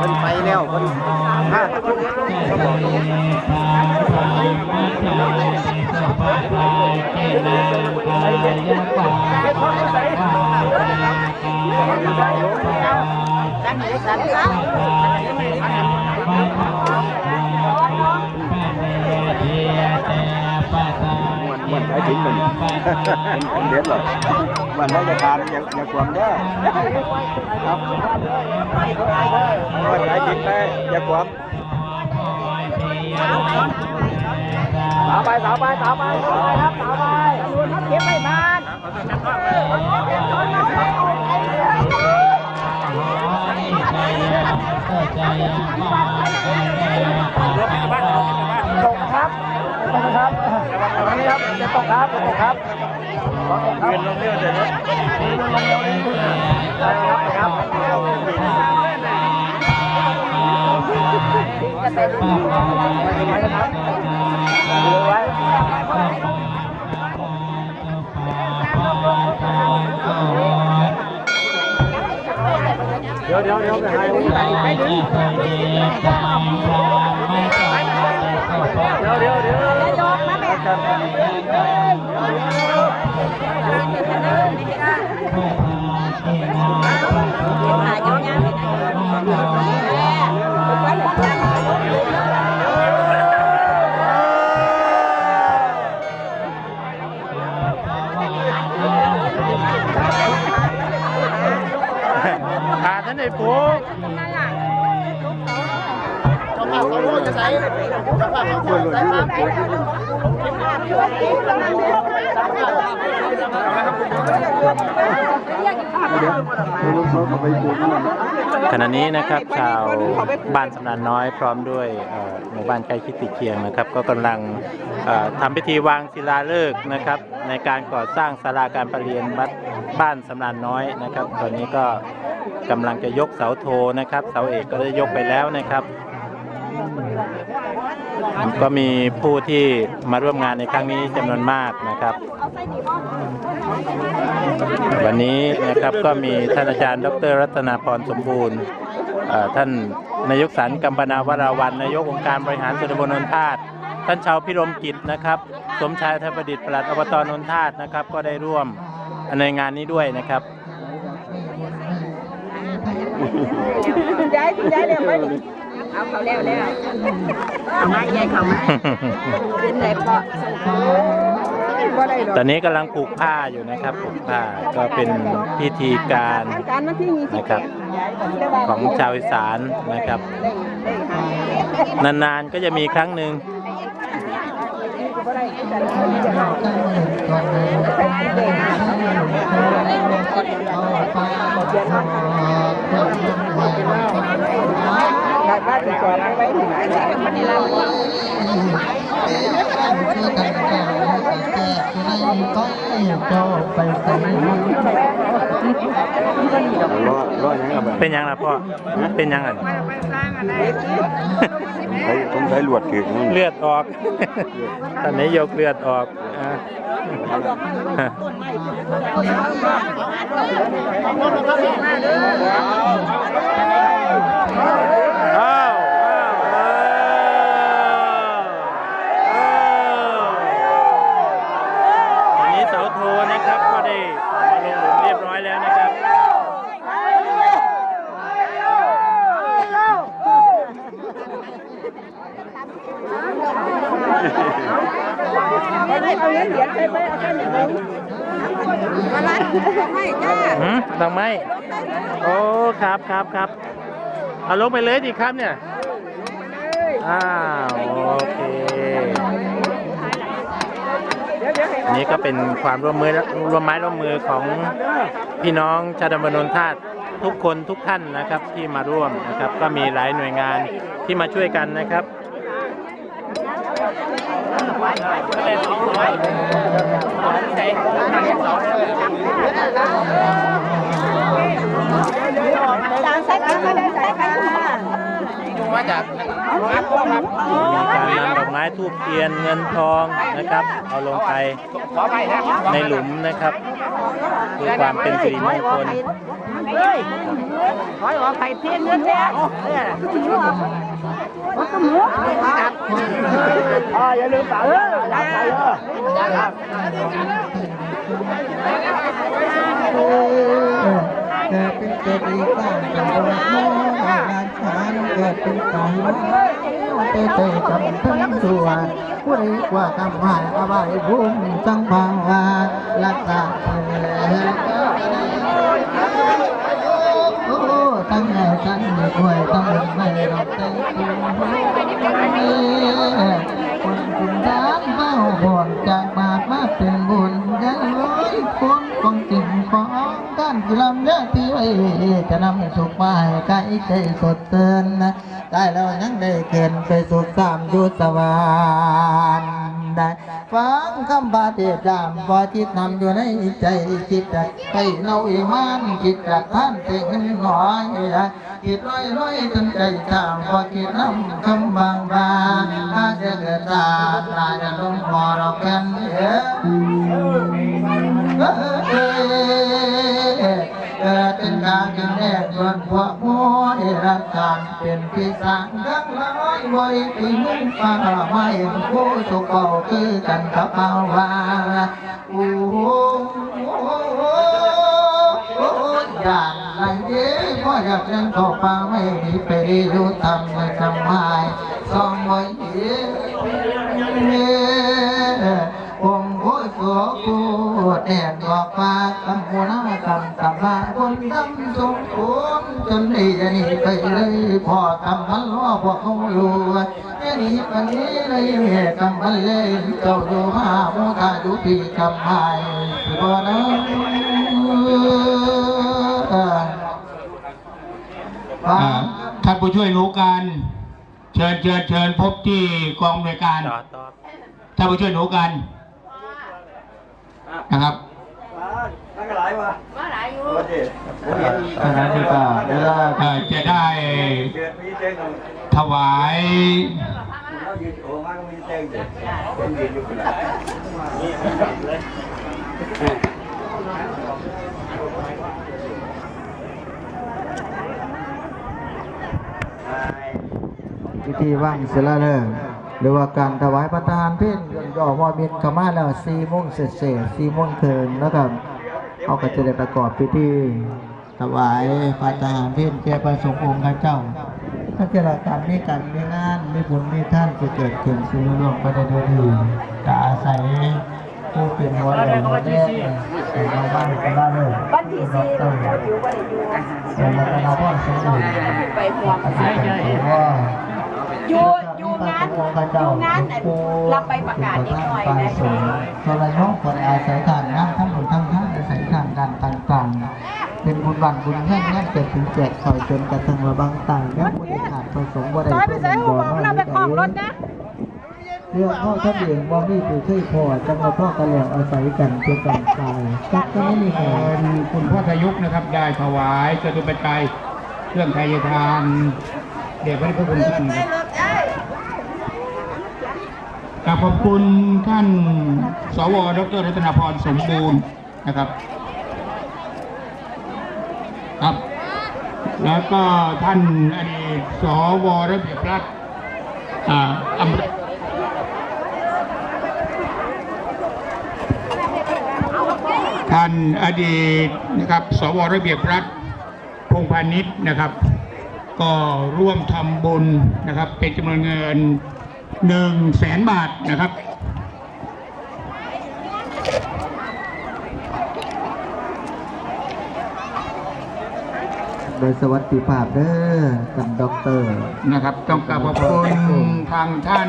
คนไปแล้วคนห้ามัน ช้ถึงมันเป็นคนเด็ดหรอมันไม่จะทานอย่าอย่าความเด้อครับมันใช้ถึงไปอย่าความสาวไปสาวไปสาวไปสาวไปครับสาวไปดูครับเก็บไม่ทานตกครับตกครับ ตรงนี้ครับจะตกครับจะตกครับยืนลงเรือเดี๋ยวนี้ยืนลงเรือเลยครับครับดูไว้เดี๋ยวเดี๋ยวเดี๋ยวไปหาไปดึง เดี๋ยวเดี๋ยวเดี๋ยว ห ขณะนี้นะครับชาวบ้านสำนันน้อยพร้อมด้วยหมู่บ้านใกล้คิดติเคียงนะครับ ก็กำลังทำพิธีวางศิลาฤกษ์นะครับ ในการก่อสร้างศาลาการประเรียนวัดบ้านสำนันน้อยนะครับ ตอนนี้ก็กำลังจะยกเสาโทนะครับ เสาเอกก็ได้ยกไปแล้วนะครับ ก็มีผู้ที่มาร่วมงานในครั้งนี้จำนวนมากนะครับ วันนี้นะครับก็มีท่านอาจารย์ ดร รัตนาพรสมบูรณ์ท่านนายกสันกัมปนาวราวันนายกองค์การบริหารส่วนตำบลนนทาตท่านชาวพิรมกิจนะครับ สมชายไทยประดิษฐ์ปลัดอบตนนทาตนะครับ ก็ได้ร่วมในงานนี้ด้วยนะครับคุณยยคุณยายเรียกไปนี่ เอาเขาแล้วแล้วเอามายายเขามาเป็นไรเปาะส่งของบ่ได้ดอกตอนนี้กำลังผูกผ้าอยู่นะครับผูกผ้าก็เป็นพิธีการทางการวันที่ยี่สิบนะครับของชาวอีสานนะครับ นานๆก็จะมีครั้งหนึ่ง ได้บ้านดีกว่าไว้ที่ไหนวันนี้เรารอรอยังไงบ้างเป็นยังล่ะพ่อ เป็นยังไงใช้ต้องใช้ลวดถือนั่นเลือดออกตอนนี้ยกเลือดออกอะอ้าวอ้าวอ้าวอ้าวอันนี้เสาโทนะครับก็ได้มาลงหลุมเรียบร้อยแล้วนะครับ เอาเงินเหรียญใช่ไหมเอาแค่หนึ่งมาลัดไม่จ้าหืมดอกไม้โอ้ครับครับครับเอาลงไปเลยดิครับเนี่ยอ้าวโอเคอันนี้ก็เป็นความร่วมมือร่วมไม้ร่วมมือของพี่น้องชาวตำบนนทาตทุกคนทุกท่านนะครับที่มาร่วมนะครับ ก็มีหลายหน่วยงานที่มาช่วยกันนะครับ จานใส่กันไม่ได้ใส่กันมาจากวัดครับมีการนำดอกไม้ทูบเทียนเงินทองนะครับ เอาลงไปในหลุมนะครับเพื่อความเป็นสิริมงคลเฮ้ยขอยออกไข่เทียนเงินแล้ มันก็หมูครับอ่าอย่าลืมฝากเออรักใครเออครับเป็นเกิดอีกบ้างเกิดเป็นน้องงานฉานเกิดเป็นสายน้องเตเตจำทั้งตัวผู้ใดกว่ากำหายอบายภูมิสังภาวารักษาโอ้ ตั้งใจตั้งใจด้วยตั้งไม่รอกใจคนกินทานเฝ้าบ่วงจากบาปมาเป็นบุญยังร้อยคนของจริงของการกิลำเนื้อที่ไว้จะนำสุขมาให้กายใจสดเตือนได้แล้วยังได้เกินไปสุขสามยุสวรร ได้ฟังคำบาเทศจามพอจิตนำอยู่ในใจจิตจักไปเนาอีมันจิตจักท่านเต็งหน่อยจิตร้อยร้อยจนใจตามพอจิตนำคำบางบาอาจจะเกิดตาตาจะลงพอเรากันเอ้ เกิดเป็นการจนแรกจนพวกโมัวได้รับการเป็นที่สั่งดังร้อยไว้ที่มุ่งฟ้าไม่ผู้สุขเอาคือกันกับเอาวาโอ้โหอย่างไรเด้พ่ออยากเรียนต่อไปไม่มีไปอยู่ทำไม่ทำไมสองไว้ำลาคนดำสมควรจนได้ยันไปเลยพ่อทำมันล้อพวกเขารู้ยันนี้ปันนี้เลยกำมันเลยเจ้าดูมาโมูทาดูปีกำไม้บ่นะฟังท่านผู้ช่วยรู้การเชิญเชิญเชิญพบที่กองอำนวยการท่านผู้ช่วยรู้การนะครับนั่งกันหลายวะ มาหลายอยู่โอเคขณะนี้ก็เวลาจะได้ถวายเรายืนโอ้มาก็มีเต้นเด็ดเป็นยืนอยู่คนละพิธีว่างเสร็จแล้วเลิกหรือว่าการถวายประทานเพลย่อมอมินขมาแล้วสี่โมงเสร็จเสร็จสี่โมงเคินนะครับ เขาก็จะได้ประกอบพิธีถวายประทานเพลแก่ประสงค์องค์ข้าเจ้าถ้าเกิดการมีการมีงานมีบุญมีท่านจะเกิดขึ้นสิ่งร่วมไปได้ด้วยดีจะอาศัยผู้เป็นหัวแหล่งหัวแรกเป็นชาวบ้านกันได้เลยบ้านที่สี่ดรเราอยู่บ้านอยู่เป็นรัตนาพรสมบูรณ์ไปห่วงอาจารย์เป็นว่าอยู่อยู่งานอยู่งานน่ะรับไปประกาศนิดหน่อยนะส่วนโทรยกคนอาศัยทางงานทั้งหมดทั้ง บุญบันบุญแห่งแห่งเกิดถึงแจกคอยจนกระทั่งระบังต่างและบุญขาดประสงค์ว่าได้ต่อยไปใส่หัวของเราไปของรถนะเรื่องพ่อท่านเองว่ามีผู้ช่วยพ่อจังหวะพ่อกระเหลี่ยงอาศัยกันเพื่อกันตายจักก็ไม่มีใครเชิญคุณพ่อทยุกนะครับได้ถวายจตุปัจจัยเครื่องไทยทาน เด็กพระพุทธคุณท่านครับกราบขอบคุณท่าน สว ดร รัตนพรสมบูรณ์นะครับครับ แล้วก็ท่านอดีตสวระเบียบรัฐอ่าอำท่านอดีตนะครับ สวระเบียบรัฐพงพาณิชย์นะครับ ก็ร่วมทำบุญนะครับ เป็นจำนวนเงินหนึ่งแสนบาทนะครับ โดยสวัสดิภาพเด้อกับด็อกเตอร์ นะครับ ต้องกราบขอบคุณทางท่าน